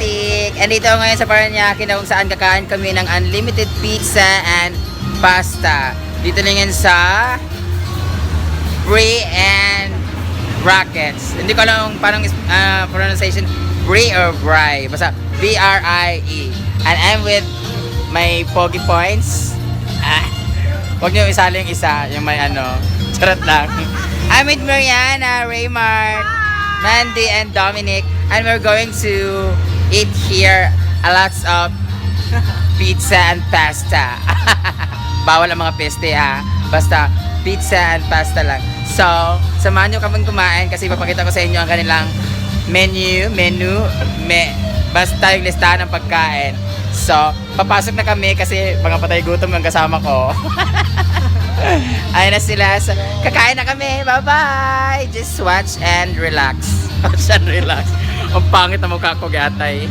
Matik. And dito ngayon sa Paranaque na kung saan kakain kami ng unlimited pizza and pasta. Dito na ngayon sa Brie and Brackets. Hindi ko alam parang uh, pronunciation Brie or Bry. Basta B-R-I-E. And I'm with my Pogi Points. Ah, huwag niyo isali yung isa, yung may ano. Charot lang. I'm with Mariana, Raymart, Mandy, and Dominic. And we're going to eat here a lots of pizza and pasta. Bawal ang mga peste ha. Basta pizza and pasta lang. So, samahan nyo kaming kumain kasi papakita ko sa inyo ang kanilang menu, menu, me, basta yung listahan ng pagkain. So, papasok na kami kasi mga patay gutom ang kasama ko. Ayun na sila. So, kakain na kami. Bye-bye! Just watch and relax. Watch and relax. Ang pangit na mukha ko, gatay.